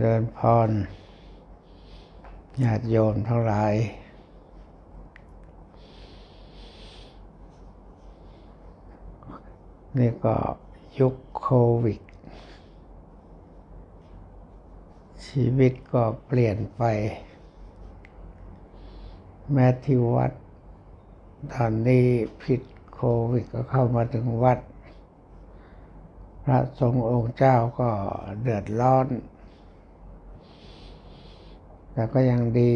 เริญพรญาติโยมทั้งหลาย นี่ก็ยุคโควิด ชีวิตก็เปลี่ยนไป แม้ที่วัด ตอนนี้พิษโควิดก็เข้ามาถึงวัด พระสงฆ์องค์เจ้าก็เดือดร้อน แต่ก็ยังดี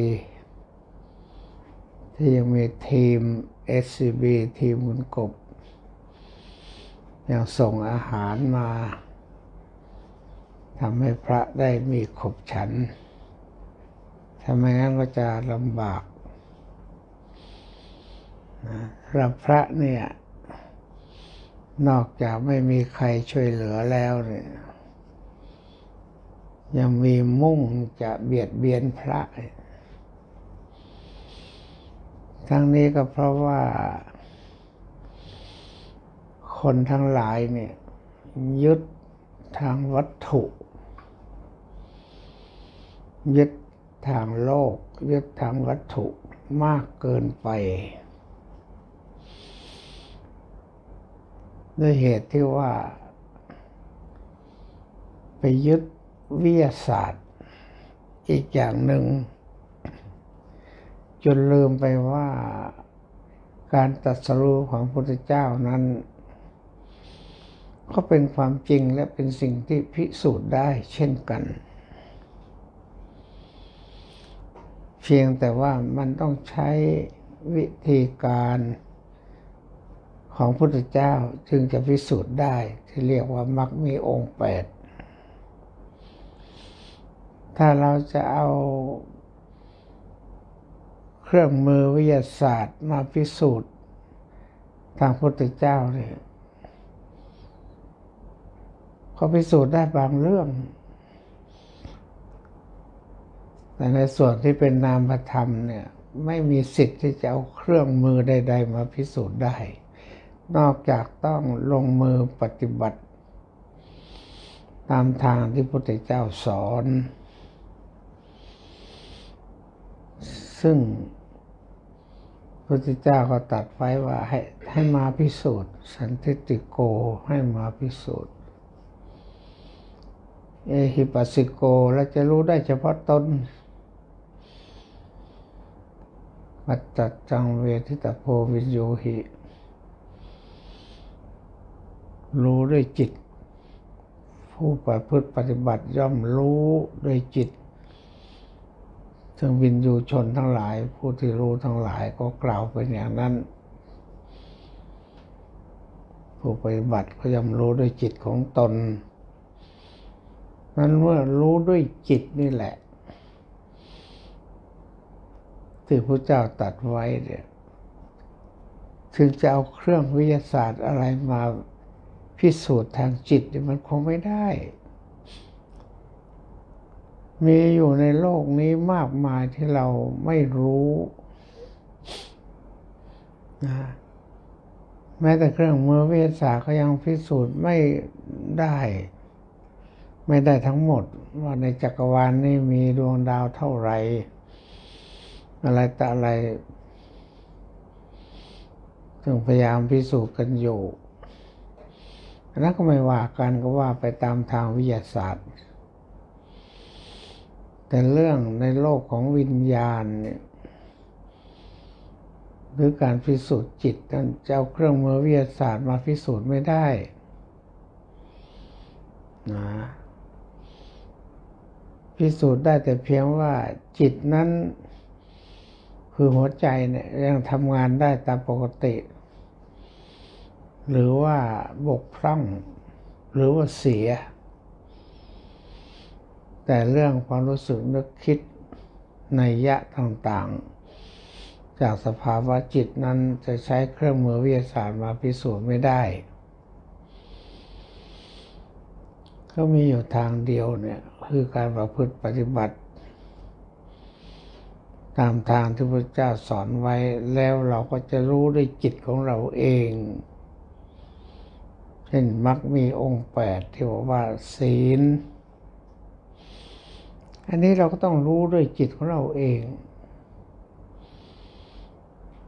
ที่ยังมีทีม SCB ทีมบุญกบ ยังส่งอาหารมาทำให้พระได้มีขบฉันถ้าไม่งั้นก็จะลำบากนะรับพระเนี่ย นอกจากไม่มีใครช่วยเหลือแล้วเนี่ย ยังมีมุ่งจะเบียดเบียนพระ ทั้งนี้ก็เพราะว่า คนทั้งหลายเนี่ย ยึดทางวัตถุ ยึดทางโลก ยึดทางวัตถุมากเกินไป ด้วยเหตุที่ว่า ไปยึด วิทยาศาสตร์ อีกอย่างหนึ่ง จนลืมไปว่าการตรัสรู้ของพระพุทธเจ้านั้น ก็เป็นความจริงและเป็นสิ่งที่พิสูจน์ได้เช่นกัน เพียงแต่ว่ามันต้องใช้วิธีการของพระพุทธเจ้าจึงจะพิสูจน์ได้ที่เรียกว่ามักมีองค์แปด ถ้าเราจะเอาเครื่องมือวิทยาศาสตร์มาพิสูจน์ทางพุทธเจ้าเนี่ยก็พิสูจน์ได้บางเรื่อง แต่ในส่วนที่เป็นนามธรรมเนี่ยไม่มีสิทธิ์ที่จะเอาเครื่องมือใด ๆ มาพิสูจน์ได้ นอกจากต้องลงมือปฏิบัติ ตามทางที่พระพุทธเจ้าสอน ซึ่งพระพุทธเจ้าก็ตัดไว้ว่าให้ให้มาพิสูจน์ สันทิติโกให้มาพิสูจน์ เอหิปัสสิโกแล้วจะรู้ได้เฉพาะตนปัจจัดจังเวทิตาโพวิญโยหิ รู้ด้วยจิต ผู้ประพฤติปฏิบัติย่อมรู้ด้วยจิต ซึ่งวินยูชนทั้งหลาย ผู้ที่รู้ทั้งหลายก็กล่าวเป็นอย่างนั้น ผู้ปฏิบัติก็ย่อมรู้ด้วยจิตของตน นั้นเมื่อรู้ด้วยจิตนี่แหละ ที่พระเจ้าตัดไว้เนี่ยถึงจะเอาเครื่องวิทยาศาสตร์อะไรมาพิสูจน์ทางจิตมันคงไม่ได้ มีอยู่ในโลกนี้มากมายที่เราไม่รู้นะแม้แต่เครื่องมือวิทยาศาสตร์ก็ยังพิสูจน์ไม่ได้ ไม่ได้ทั้งหมด ว่าในจักรวาลนี้มีดวงดาวเท่าไหร่อะไรแต่อะไรซึ่งพยายามพิสูจน์กันอยู่นนั้นก็ไม่ว่ากันก็ว่าไปตามทางวิทยาศาสตร์ แต่เรื่องในโลกของวิญญาณเนี่ยหรือการพิสูจน์จิตนั้นจะเอาเครื่องมือวิทยาศาสตร์มาพิสูจน์ไม่ได้นะพิสูจน์ได้แต่เพียงว่าจิตนั้น คือหัวใจเนี่ยยังทำงานได้ตามปกติ หรือว่าบกพร่อง หรือว่าเสีย แต่เรื่องความรู้สึกนึกคิดในยะต่างๆ จากสภาวะจิตนั้นจะใช้เครื่องมือวิทยาศาสตร์มาพิสูจน์ไม่ได้ ก็มีอยู่ทางเดียวเนี่ยคือการประพฤติปฏิบัติ ตามทางที่พระเจ้าสอนไว้แล้วเราก็จะรู้ด้วยจิตของเราเองเช่นมักมีองค์แปดที่บอกว่าศีล อันนี้เราก็ต้องรู้ด้วยจิตของเราเอง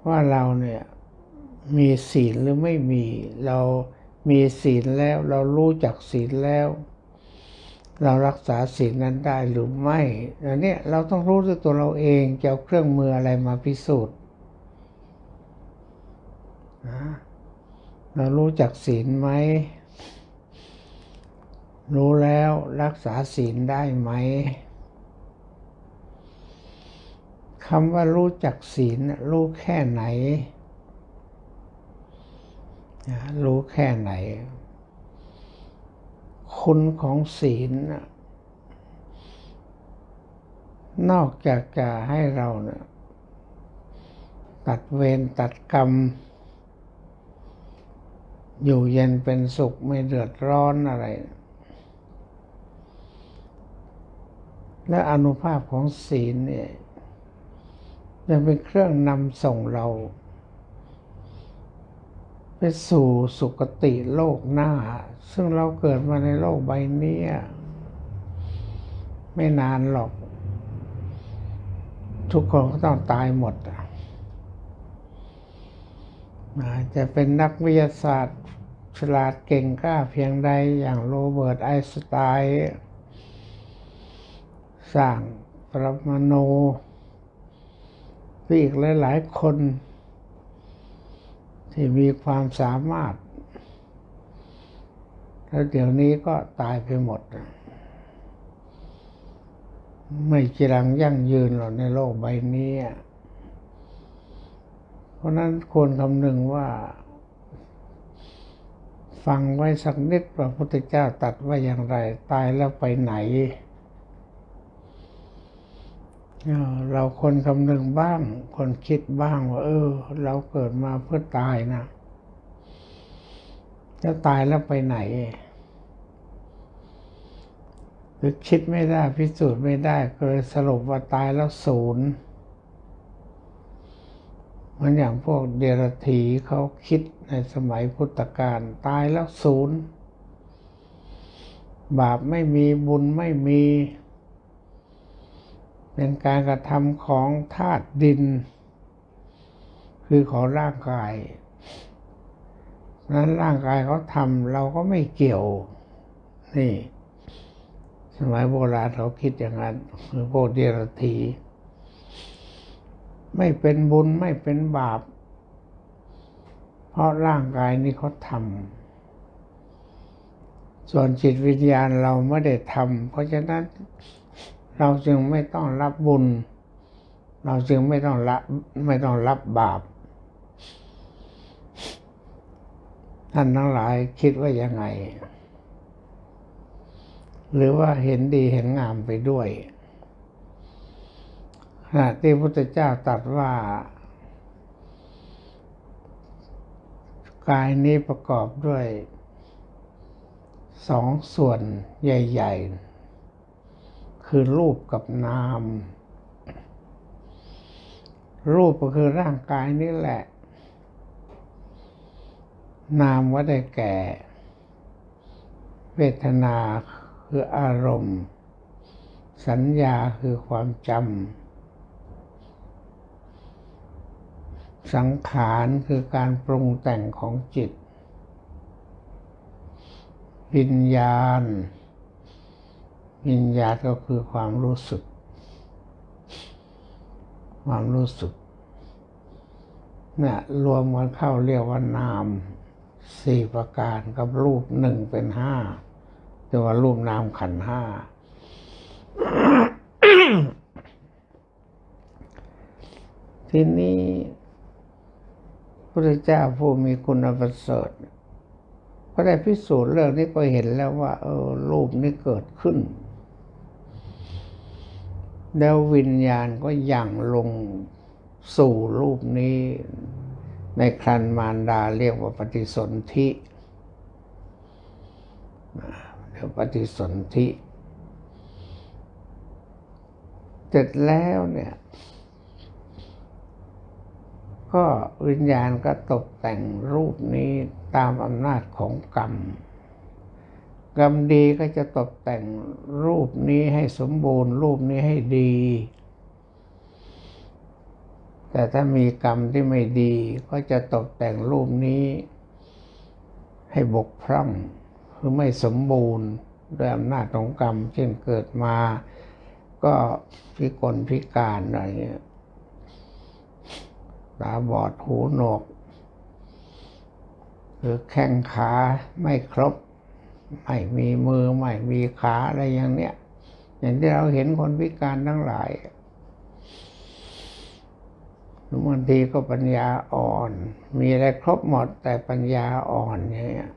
ว่าเราเนี่ยมีศีลหรือไม่มี เรามีศีลแล้ว เรารู้จักศีลแล้ว เรารักษาศีลนั้นได้หรือไม่อันนี้เราต้องรู้ด้วยตัวเราเองจะเอาเครื่องมืออะไรมาพิสูจน์นะเรารู้จักศีลไหม รู้แล้วรักษาศีลได้ไหม คำว่ารู้จักศีลรู้แค่ไหน รู้แค่ไหน คุณของศีลน่ะนอกจากจะให้เราเนี่ยตัดเวรตัดกรรม อยู่เย็นเป็นสุขไม่เดือดร้อนอะไร และอนุภาพของศีลเนี่ย ยังเป็นเครื่องนำส่งเรา ไปสู่สุคติโลกหน้า ซึ่งเราเกิดมาในโลกใบนี้ไม่นานหรอก ทุกคนก็ต้องตายหมดอะอาจจะเป็นนักวิทยาศาสตร์ฉลาดเก่งกล้าเพียงใดอย่างโรเบิร์ตไอน์สไตน์สร้างปรมาณู อีกหลาย ๆ คน ที่มีความสามารถ แล้วเดี๋ยวนี้ก็ตายไปหมด ไม่จีรังยั่งยืนหรอกในโลกใบนี้ เพราะนั้นควรคำนึงว่า ฟังไว้สักนิดพระพุทธเจ้าตัดว่าอย่างไร ตายแล้วไปไหน เราคนคำนึงบ้าง คนคิดบ้างว่า เออ เราเกิดมาเพื่อตายนะจะตายแล้วไปไหนหรือคิดไม่ได้พิสูจน์ไม่ได้ก็เลยสรุปว่าตายแล้วศูนย์เหมันอย่างพวกเดรธีเขาคิดในสมัยพุทธกาลตายแล้วศูนย์ บาปไม่มีบุญไม่มี เป็นการกระทำของธาตุดิน คือของร่างกายนั้นร่างกายเขาทำเราก็ไม่เกี่ยว นี่ สมัยโบราณเขาคิดอย่างนั้นคือพวกเดรัจฉีไม่เป็นบุญไม่เป็นบาป เพราะร่างกายนี้เขาทำส่วนจิตวิญญาณเราไม่ได้ทำเพราะฉะนั้น เราจึงไม่ต้องรับบุญ เราจึงไม่ต้องรับไม่ต้องรับบาป ท่านทั้งหลายคิดว่ายังไง หรือว่าเห็นดีเห็นงามไปด้วยขณะที่พระพุทธเจ้าตรัสว่า กายนี้ประกอบด้วยสองส่วนใหญ่ ๆ คือรูปกับนาม รูปก็คือร่างกายนี่แหละ นามว่าได้แก่ เวทนาคืออารมณ์ สัญญาคือความจำสังขารคือการปรุงแต่งของจิต วิญญาณ วิญญาณก็คือความรู้สึก ความรู้สึกเนี่ยรวมกันเข้าเรียกว่านามสี่ประการกับรูปหนึ่งเป็นห้าเรียกว่ารูปนามขันห้าทีนี้พระเจ้าผู้มีคุณประเสริฐก็ได้พิสูจน์เรื่องนี้ก็เห็นแล้วว่า เออรูปนี้เกิดขึ้น แล้ววิญญาณก็ยังลงสู่รูปนี้ ในครันมารดาเรียกว่าปฏิสนธิเดี๋ยวปฏิสนธิเสร็จแล้วเนี่ย ก็วิญญาณก็ตกแต่งรูปนี้ตามอำนาจของกรรม กรรมดีก็จะตกแต่งรูปนี้ให้สมบูรณ์ รูปนี้ให้ดี แต่ถ้ามีกรรมที่ไม่ดีก็จะตกแต่งรูปนี้ ให้บกพร่องคือไม่สมบูรณ์ด้วยอำนาจของกรรม เช่นเกิดมา ก็พิกลพิการอะไรเงี้ยตาบอดหูหนวกคือแข้งขาไม่ครบ ไม่มีมือไม่มีขาอะไรอย่างเนี้ยอย่างที่เราเห็นคนพิการทั้งหลายบางทีก็ปัญญาอ่อน มีอะไรครบหมดแต่ปัญญาอ่อนอย่างเงี้ย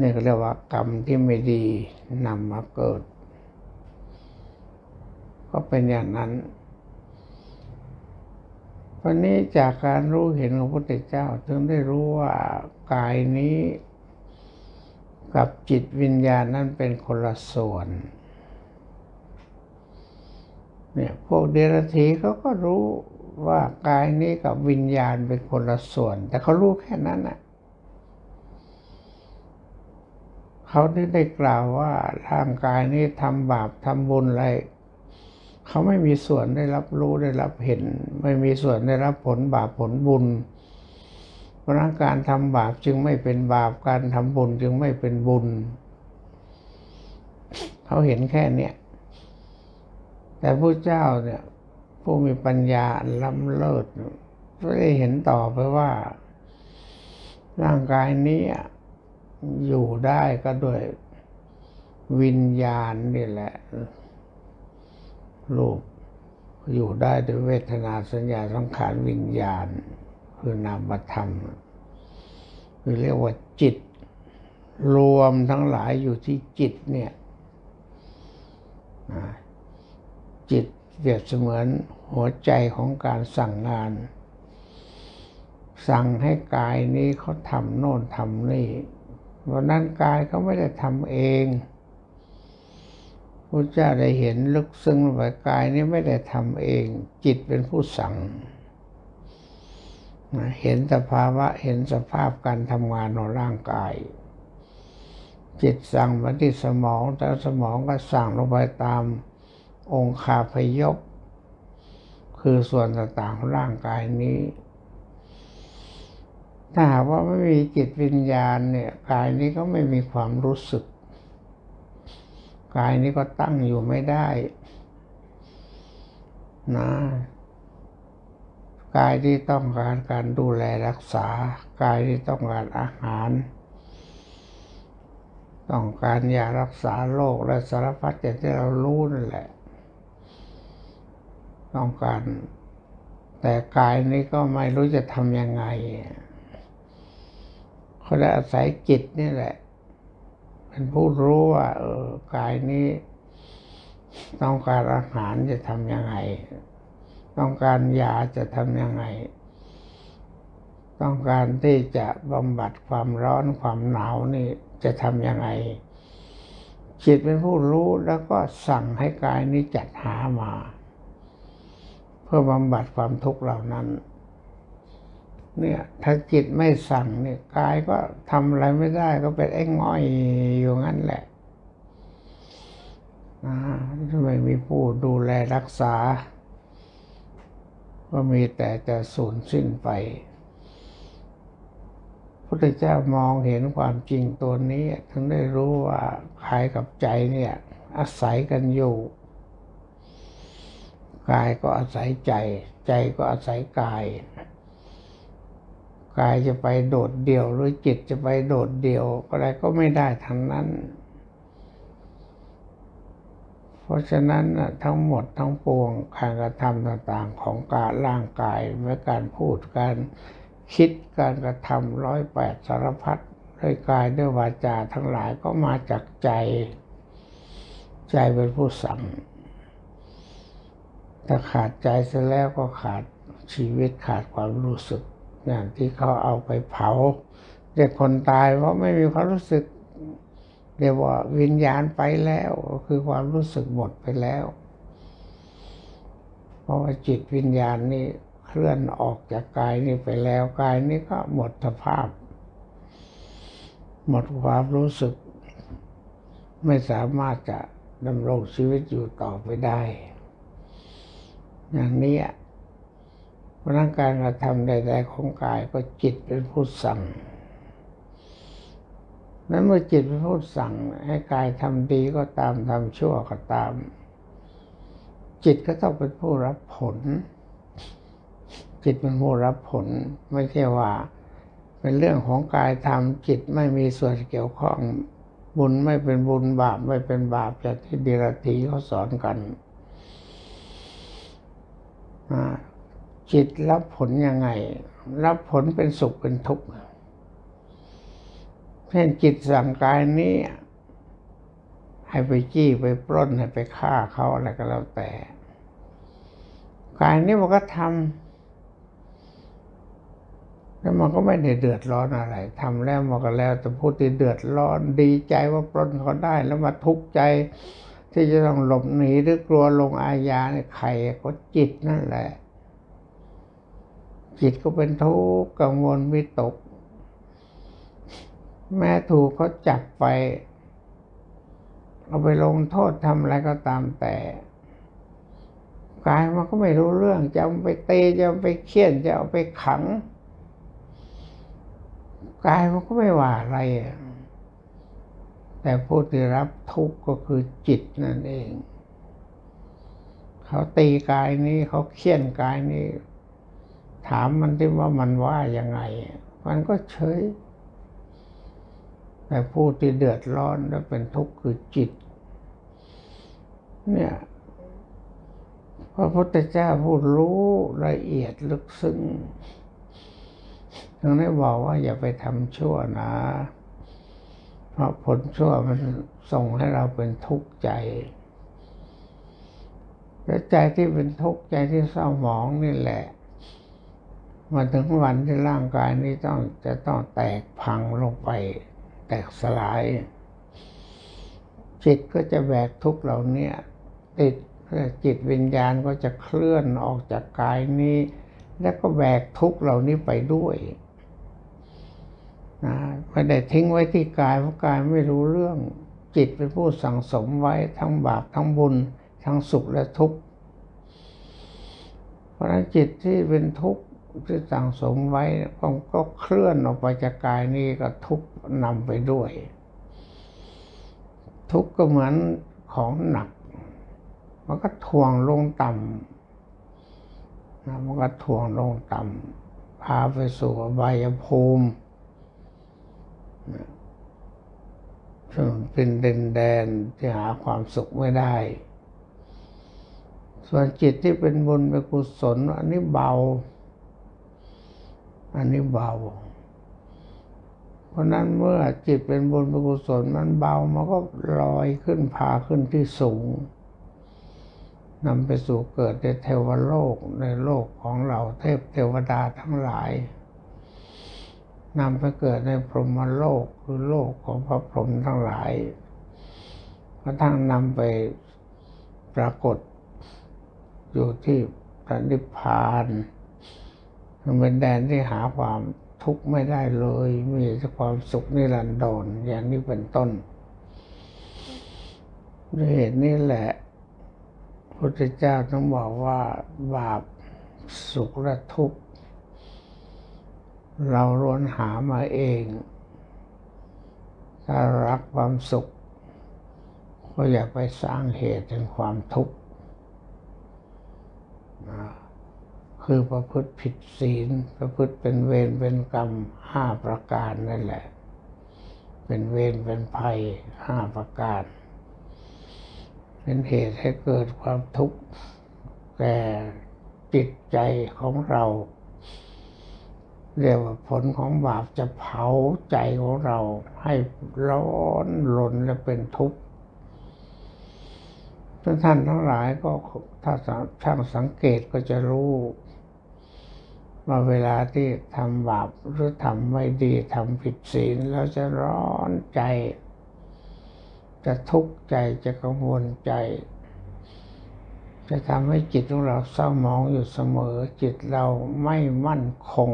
นี่ก็เรียกว่ากรรมที่ไม่ดีนำมาเกิด ก็เป็นอย่างนั้นวันนี้จากการรู้เห็นของพระพุทธเจ้าถึงได้รู้ว่ากายนี้ กับจิตวิญญาณนั้นเป็นคนละส่วน เนี่ยพวกเดรัจฉีเขาก็รู้ว่ากายนี้กับวิญญาณเป็นคนละส่วน แต่เขารู้แค่นั้นน่ะเขาที่ได้กล่าวว่าร่างกายนี้ทำบาปทำบุญอะไรเขาไม่มีส่วนได้รับรู้ได้รับเห็น ไม่มีส่วนได้รับผลบาปผลบุญเราะนั้นการทำบาปจึงไม่เป็นบาปการทำบุญจึงไม่เป็นบุญ เขาเห็นแค่เนี้ยแต่พระเจ้าเนี่ย ผู้มีปัญญาล้ำเลิศไม่ได้เห็นต่อไปว่า ร่างกายนี้อยู่ได้ก็ด้วยวิญญาณนี่แหละรูปอยู่ได้ด้วยเวทนาสัญญาสังขารวิญญาณ คือนามธรรม คือเรียกว่าจิต รวมทั้งหลายอยู่ที่จิตเนี่ยจิตเปรียบเสมือนหัวใจของการสั่งงาน สั่งให้กายนี้เขาทำโน่นทำนี่วันนั้นกายเขาไม่ได้ทำเองพระเจ้าได้เห็นลึกซึ้งว่ากายนี้ไม่ได้ทำเอง จิตเป็นผู้สั่ง เห็นสภาวะเห็นสภาพการทำงานของร่างกาย จิตสั่งมาที่สมองแต่สมองก็สั่งลงไปตามองค์คาพยพคือส่วนต่างๆของร่างกายนี้ ถ้าหากว่าไม่มีจิตวิญญาณเนี่ยกายนี้ก็ไม่มีความรู้สึก กายนี้ก็ตั้งอยู่ไม่ได้ นะ กายที่ต้องการการดูแลรักษา กายที่ต้องการอาหาร ต้องการยารักษาโรคและสารพัดอย่างที่เรารู้นั่นแหละ ต้องการ แต่กายนี้ก็ไม่รู้จะทำยังไงเขาได้อาศัยจิตนี่แหละ เป็นผู้รู้ว่าเออกายนี้ ต้องการอาหารจะทำยังไง ต้องการยาจะทำยังไง ต้องการที่จะบำบัดความร้อนความหนาวนี่จะทำยังไง จิตเป็นผู้รู้แล้วก็สั่งให้กายนี้จัดหามา เพื่อบำบัดความทุกข์เหล่านั้น เนี่ยถ้าจิตไม่สั่งเนี่ยกายก็ทำอะไรไม่ได้ก็เป็นไอ้ง่อยอยู่งั้นแหละนะไม่มีผู้ดูแลรักษา ก็มีแต่จะสูญสิ้นไปพุทธเจ้ามองเห็นความจริงตัวนี้ถึงได้รู้ว่ากายกับใจเนี่ยอาศัยกันอยู่ กายก็อาศัยใจ ใจก็อาศัยกาย กายจะไปโดดเดี่ยวหรือจิตจะไปโดดเดี่ยวอะไรก็ไม่ได้ทั้งนั้น ราะฉะนั้นทั้งหมดทั้งปวงการกระทำต่างๆของการร่างกายไม่การพูดการคิดการกระทำร้อยแปดสารพัดด้วยกายด้วยวาจาทั้งหลายก็มาจากใจ ใจเป็นผู้สั่งถ้าขาดใจเสียแล้วก็ขาดชีวิตขาดความรู้สึกอย่างที่เขาเอาไปเผาเด็กคนตายเพราะไม่มีความรู้สึก เรียกว่าวิญญาณไปแล้วคือความรู้สึกหมดไปแล้ว เพราะว่าจิตวิญญาณนี่เคลื่อนออกจากกายนี้ไปแล้วกายนี้ก็หมดสภาพ หมดความรู้สึก ไม่สามารถจะดำรงชีวิตอยู่ต่อไปได้ อย่างนี้เพราะนั้นการกระทำใด ๆ ของกายก็จิตเป็นผู้สั่ง นั้นเมื่อจิตเป็นผู้สั่งให้กายทำดีก็ตามทำชั่วก็ตาม จิตก็ต้องเป็นผู้รับผล จิตเป็นผู้รับผล ไม่ใช่ว่า เป็นเรื่องของกายทำจิตไม่มีส่วนเกี่ยวข้อง บุญไม่เป็นบุญบาปไม่เป็นบาปจากที่เดรัจฉีเขาสอนกันจิตรับผลยังไง รับผลเป็นสุขเป็นทุกข์ เช่นจิตสั่งกายนี้ ให้ไปจี้ไปปล้นให้ไปฆ่าเขาอะไรก็แล้วแต่ กายนี้มันก็ทำแล้วมันก็ไม่ได้เดือดร้อนอะไรทำแล้วมันก็แล้วแต่ผู้ที่เดือดร้อนดีใจว่าปล้นเขาได้แล้วมาทุกข์ใจที่จะต้องหลบหนีหรือกลัวลงอาญาเนี่ยใครก็จิตนั่นแหละ จิตก็เป็นทุกข์กังวลวิตก แม้ถูกเขาจับไป เอาไปลงโทษทำอะไรก็ตามแต่กายมันก็ไม่รู้เรื่อง จะเอาไปเตะจะเอาไปเคี่ยนจะเอาไปขังกายมันก็ไม่ว่าอะไร แต่ผู้ที่รับทุกข์ก็คือจิตนั่นเอง เขาตีกายนี้เขาเคี่ยนกายนี้ ถามมันที่ว่ามันว่ายังไง มันก็เฉย แต่ผู้ที่เดือดร้อนและเป็นทุกข์คือจิต เนี่ยพระพุทธเจ้าพูดรู้ละเอียดลึกซึ้งถึงได้บอกว่าอย่าไปทำชั่วนะ เพราะผลชั่วมันส่งให้เราเป็นทุกข์ใจ และใจที่เป็นทุกข์ใจที่เศร้าหมองนี่แหละ มาถึงวันที่ร่างกายนี้ต้องจะต้องแตกพังลงไป แตกสลาย จิตก็จะแบกทุกเหล่านี้ติดจิตวิญญาณก็จะเคลื่อนออกจากกายนี้ แล้วก็แบกทุกเหล่านี้ไปด้วยนะไม่ได้ทิ้งไว้ที่กายเพราะกายไม่รู้เรื่อง จิตเป็นผู้สั่งสมไว้ทั้งบาปทั้งบุญ ทั้งสุขและทุกข์เพราะนั้นจิตที่เป็นทุกข์ ที่สั่งสมไว้ก็เคลื่อนออกไปจากกายนี้ก็ทุกนำไปด้วย ทุกก็เหมือนของหนัก มันก็ถ่วงลงต่ำนะมันก็ถ่วงลงต่ำพาไปสู่อบายภูมิซึ่งเป็นเด่นแดนที่หาความสุขไม่ได้ ส่วนจิตที่เป็นบุญเป็นกุศลอันนี้เบา อันนี้เบา เพราะนั้นเมื่อจิตเป็นบุญเป็นกุศลมันเบา มันก็ลอยขึ้นพาขึ้นที่สูงนำไปสู่เกิดในเทวโลกในโลกของเราเทพเทวดาทั้งหลายนำไปเกิดในพรหมโลกคือโลกของพระพรหมทั้งหลายกระทั่งนำไปปรากฏอยู่ที่พระนิพพาน มันเป็นแดนที่หาความทุกข์ไม่ได้เลย มีแต่ความสุขนิรันดรอย่างนี้เป็นต้นด้วยเหตุนี้แหละพุทธเจ้าต้องบอกว่าบาปสุขและทุกข์ เราล้วนหามาเอง ถ้ารักความสุข ก็อย่าไปสร้างเหตุแห่งความทุกข์ คือประพฤติผิดศีล ประพฤติเป็นเวรเป็นกรรมห้าประการนั่นแหละ เป็นเวรเป็นภัยห้าประการ เป็นเหตุให้เกิดความทุกข์แก่จิตใจของเราเรียกว่าผลของบาปจะเผาใจของเราให้ร้อนรนและเป็นทุกข์ท่านทั้งหลายก็ถ้าช่างสังเกตก็จะรู้ มาเวลาที่ทำบาปหรือทำไม่ดีทำผิดศีลแล้วจะร้อนใจ จะทุกข์ใจจะกังวลใจ จะทำให้จิตของเราเศร้าหมองอยู่เสมอ จิตเราไม่มั่นคง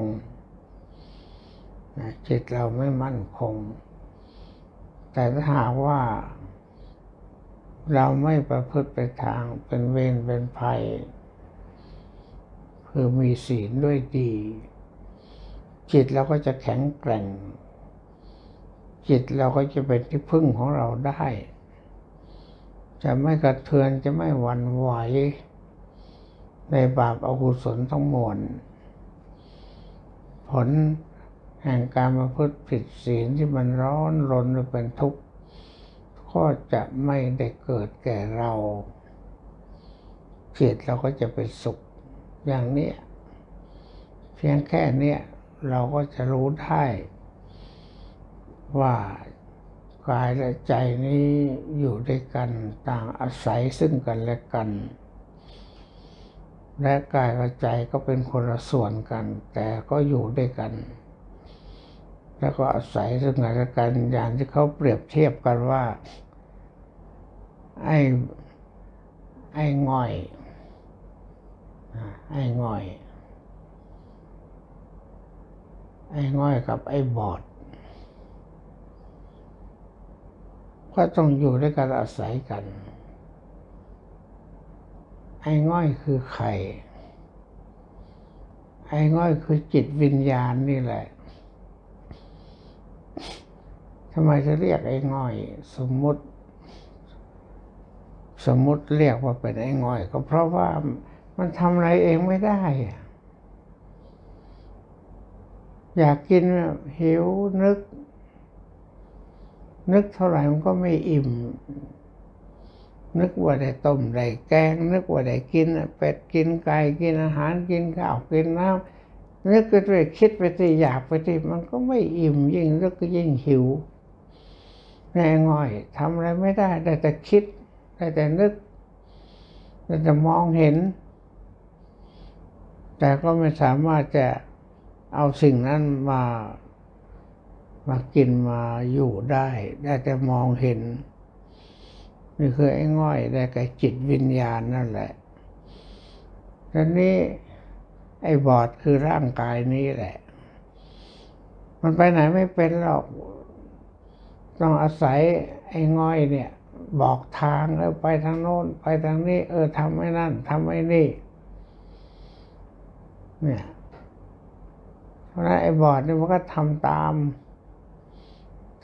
จิตเราไม่มั่นคง แต่ถ้าหากว่า เราไม่ประพฤติไปทางเป็นเวรเป็นภัย คือมีศีลด้วยดี จิตเราก็จะแข็งแกร่ง จิตเราก็จะเป็นที่พึ่งของเราได้ จะไม่กระเทือนจะไม่หวั่นไหว ในบาปอกุศลทั้งมวลผลแห่งการมาพฤติผิดศีลที่มันร้อนรนหรือเป็นทุกข์ก็จะไม่ได้เกิดแก่เราจิตเราก็จะเป็นสุข อย่างนี้ เพียงแค่นี้เราก็จะรู้ได้ว่ากายและใจนี้อยู่ด้วยกันต่างอาศัยซึ่งกันและกัน และกายกับใจก็เป็นคนละส่วนกัน แต่ก็อยู่ด้วยกัน แล้วก็อาศัยซึ่งกันและกันอย่างที่เขาเปรียบเทียบกันว่า ไอ้ไอ้ง่อย ไอ้ง่อย ไอ้ง่อยกับไอ้บอด ก็ต้องอยู่ด้วยกันอาศัยกัน ไอ้ง่อยคือใคร ไอ้ง่อยคือจิตวิญญาณนี่แหละทำไมจะเรียกไอ้ง่อย สมมุติ สมมุติเรียกว่าเป็นไอ้ง่อย ก็เพราะว่า มันทำอะไรเองไม่ได้ อยากกินหิวนึก นึกเท่าไหร่มันก็ไม่อิ่ม นึกว่าได้ต้มได้แกง นึกว่าได้กินเป็ดกินไก่กินอาหารกินข้าวกินน้ำนึกก็ไปคิดไปที่อยากไปที่มันก็ไม่อิ่มยิ่งนึกก็ยิ่งหิวแน่ง่อยทำอะไรไม่ได้ ได้แต่คิด ได้แต่นึก ได้แต่มองเห็น แต่ก็ไม่สามารถจะเอาสิ่งนั้นมามากินมาอยู่ได้ ได้แต่มองเห็น นี่คือไอ้ง่อยได้แก่จิตวิญญาณนั่นแหละทีนี้ไอ้บอดคือร่างกายนี้แหละ มันไปไหนไม่เป็นหรอก ต้องอาศัยไอ้ง่อยเนี่ย บอกทางแล้วไปทางโน้น ไปทางนี้ เออทำไอ้นั่นทำไอ้นี่ เนี่ยเพราะนั้นไอ้บอดนี่มันก็ทำตาม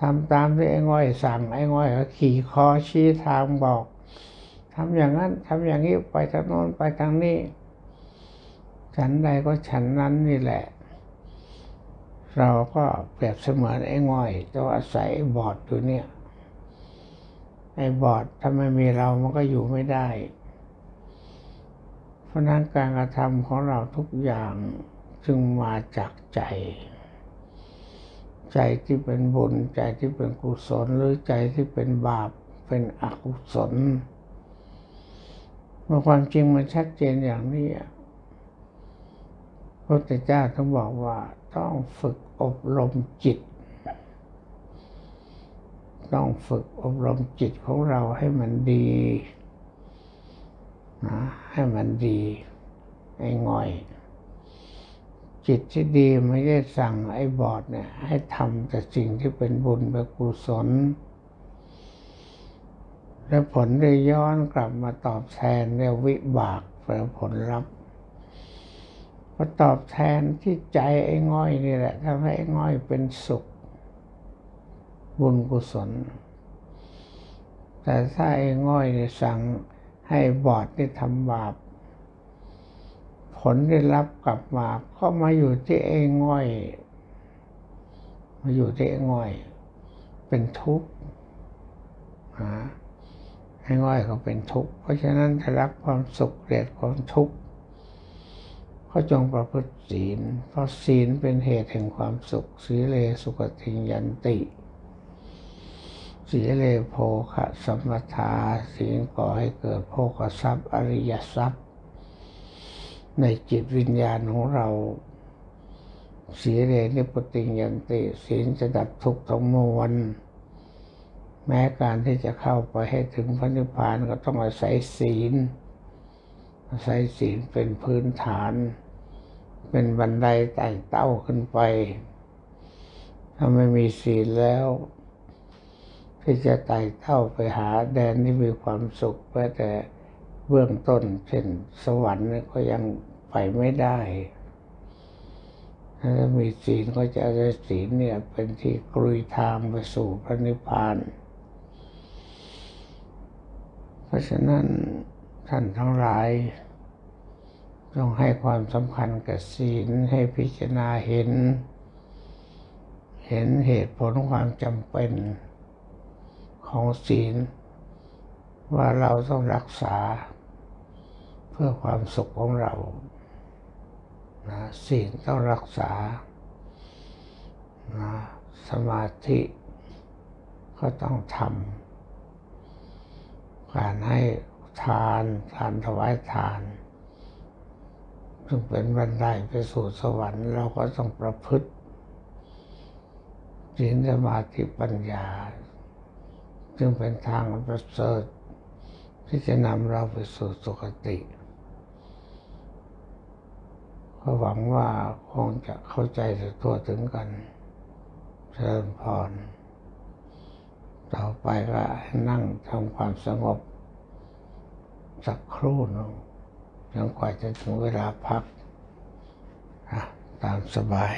ทำตามที่ไอ้ง่อยสั่งไอ้ง่อยก็ขี่คอชี้ทางบอกทำอย่างนั้นทำอย่างนี้ไปทางโน้นไปทางนี้ ฉันใดก็ฉันนั้นนี่แหละ เราก็เปรียบเสมือนไอ้ง่อยตัวอาศัยบอดอยู่เนี่ยไอ้บอดถ้าไม่มีเรามันก็อยู่ไม่ได้ เพราะนั้นการกระทำของเราทุกอย่างจึงมาจากใจ ใจที่เป็นบุญ ใจที่เป็นกุศลหรือใจที่เป็นบาปเป็นอกุศลเมื่อความจริงมันชัดเจนอย่างนี้พระพุทธเจ้าต้องบอกว่าต้องฝึกอบรมจิต ต้องฝึกอบรมจิตของเราให้มันดี ให้มันดีไอ้ง่อย จิตที่ดีไม่ได้สั่งไอ้บอดเนี่ย ให้ทำแต่สิ่งที่เป็นบุญเป็นกุศล และผลได้ย้อนกลับมาตอบแทนเรียกวิบากเป็นผลลัพธ์พอตอบแทนที่ใจไอ้ง่อยนี่แหละทำให้ไอ้ง่อยเป็นสุข บุญกุศล แต่ถ้าไอ้ง่อยเนี่ยสั่ง ให้บอดที่ทำบาป ผลได้รับกลับมาก็มาอยู่ที่ไอ้ง่อย มาอยู่ที่ไอ้ง่อย เป็นทุกข์ฮะไอ้ง่อยเขาเป็นทุกข์เพราะฉะนั้นถ้ารักความสุขเกลียดความทุกข์ก็จงประพฤติศีล เพราะศีลเป็นเหตุแห่งความสุข สีเลสุขติงยันติ สีเลโภคะสมปทาศีลก่อให้เกิดโภคทรัพย์ อริยทรัพย์ ในจิตวิญญาณของเรา สีเลนิปติยันติศีลจะดับทุกข์ทั้งมวลแม้การที่จะเข้าไปให้ถึงพระนิพพานก็ต้องอาศัยศีล อาศัยศีลเป็นพื้นฐาน เป็นบันไดไต่เต้าขึ้นไป ถ้าไม่มีศีลแล้ว ที่จะไต่เต้าไปหาแดนที่มีความสุขแม้แต่เบื้องต้นเช่นสวรรค์ก็ยังไปไม่ได้ถ้ามีศีลก็จะได้ศีลเนี่ยเป็นที่กลุยทางไปสู่พระนิพพาน เพราะฉะนั้นท่านทั้งหลายต้องให้ความสำคัญกับศีลให้พิจารณาเห็น เห็นเหตุผลความจำเป็น ของศีล ว่าเราต้องรักษา เพื่อความสุขของเรานะศีลต้องรักษานะสมาธิก็ต้องทำการให้ทานการถวายทาน ซึ่งเป็นบันไดไปสู่สวรรค์ เราก็ต้องประพฤติศีลสมาธิปัญญา ซึ่งเป็นทางประเสริฐที่จะนำเราไปสู่สุคติ ก็หวังว่าคงจะเข้าใจถึงตัวถึงกันเชิญพรต่อไปก็ให้นั่งทำความสงบ สักครู่หนึงจนกว่าจะถึงเวลาพักตามสบาย